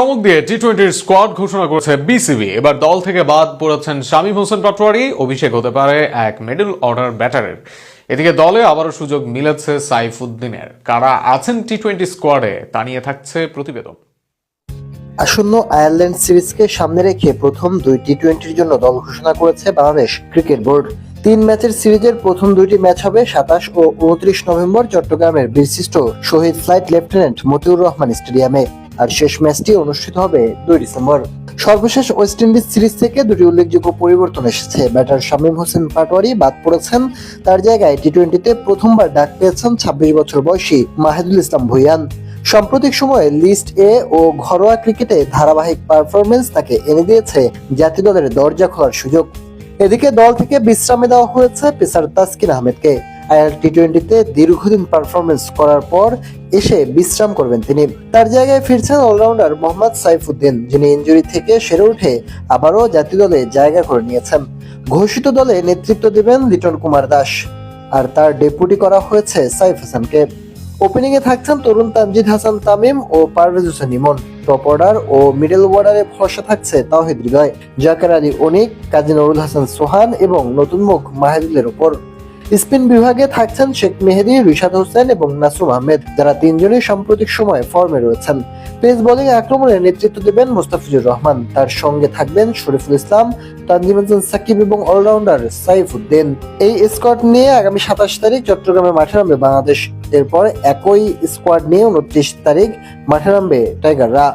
চমক দিয়ে টি টোয়েন্টির স্কোয়াড ঘোষণা করেছে বিসিবি এবার দল থেকে বাদ পড়েছেন শামীম হোসেন পাটোয়ারি। অভিষেক হতে পারে এক মিডল অর্ডার ব্যাটারের এদিকে দলে আবারও সুযোগ মিলেছে সাইফুদ্দিনের। কারা আছেন টি টোয়েন্টি স্কোয়াডে তা নিয়ে থাকছে প্রতিবেদন। আসন্ন আয়ারল্যান্ড সিরিজকে সামনে রেখে প্রথম দুই টি টোয়েন্টির জন্য দল ঘোষণা করেছে বাংলাদেশ ক্রিকেট বোর্ড। তিন ম্যাচের সিরিজের প্রথম দুইটি ম্যাচ হবে সাতাশ ও উনত্রিশ নভেম্বর চট্টগ্রামের বীরশ্রেষ্ঠ শহীদ ফ্লাইট লেফটেন্যান্ট মতিউর রহমান স্টেডিয়ামে। আর শেষ ম্যাচটি অনুষ্ঠিত হবে দুই ডিসেম্বর। সর্বশেষ ওয়েস্ট ইন্ডিজ সিরিজ থেকে দুটি উল্লেখযোগ্য পরিবর্তন এসেছে। ব্যাটার শামীম হোসেন পাটোয়ারি বাদ পড়েছেন। তার জায়গায় টি টোয়েন্টিতে প্রথমবার ডাক পেয়েছেন ছাব্বিশ বছর বয়সী মাহেদুল ইসলাম ভুইয়ান। সাম্প্রতিক সময়ে লিস্ট এ ও ঘরোয়া ক্রিকেটে ধারাবাহিক পারফরমেন্স তাকে এনে দিয়েছে জাতীয় দলের দরজা খোলার সুযোগ। এদিকে দল থেকে বিশ্রামে দেওয়া হয়েছে পেসার তাসকিন আহমেদকে। আয়ার টি টোয়েন্টিতে দীর্ঘদিন পারফরমেন্স করার পর এসে বিশ্রাম করবেন তিনি। তার জায়গায় ফিরছেন অলরাউন্ডার মোহাম্মদ সাইফুদ্দিন, যিনি ইঞ্জুরি থেকে সেরে উঠে আবারও জাতীয় দলে জায়গা করে নিয়েছেন। ঘোষিত দলে নেতৃত্ব দেবেন লিটন কুমার দাস। আর তার ডেপুটি করা হয়েছে সাইফ হাসানকে। ওপেনিং এ থাকছেন তরুণ তানজিদ হাসান তামিম ও পারভেজ হোসেন ইমন। টপ অর্ডার ও মিডল অর্ডারে ভরসা থাকছে তাওহিদ হৃদয়। জাকের আলী অনিক, কাজী নুরুল হাসান সোহান এবং নতুন মুখ মাহিদুলের উপর স্পিন বিভাগে থাকছেন শেখ মেহেদি, রিশাদ হোসেন এবং নাসুম আহমেদ, যারা তিনজনই সাম্প্রতিক সময়ে ফর্মে রয়েছেন। পেস বোলিং আক্রমণে নেতৃত্ব দেবেন মোস্তাফিজুর রহমান। তার সঙ্গে থাকবেন শরীফুল ইসলাম, তানজিম সাকিব এবং অলরাউন্ডার সাইফুদ্দিন এই স্কোয়াড নিয়ে আগামী সাতাশ তারিখ চট্টগ্রামে মাঠে নামবে বাংলাদেশ। এরপর একই স্কোয়াড নিয়ে উনত্রিশ তারিখ মাঠে নামবে টাইগাররা।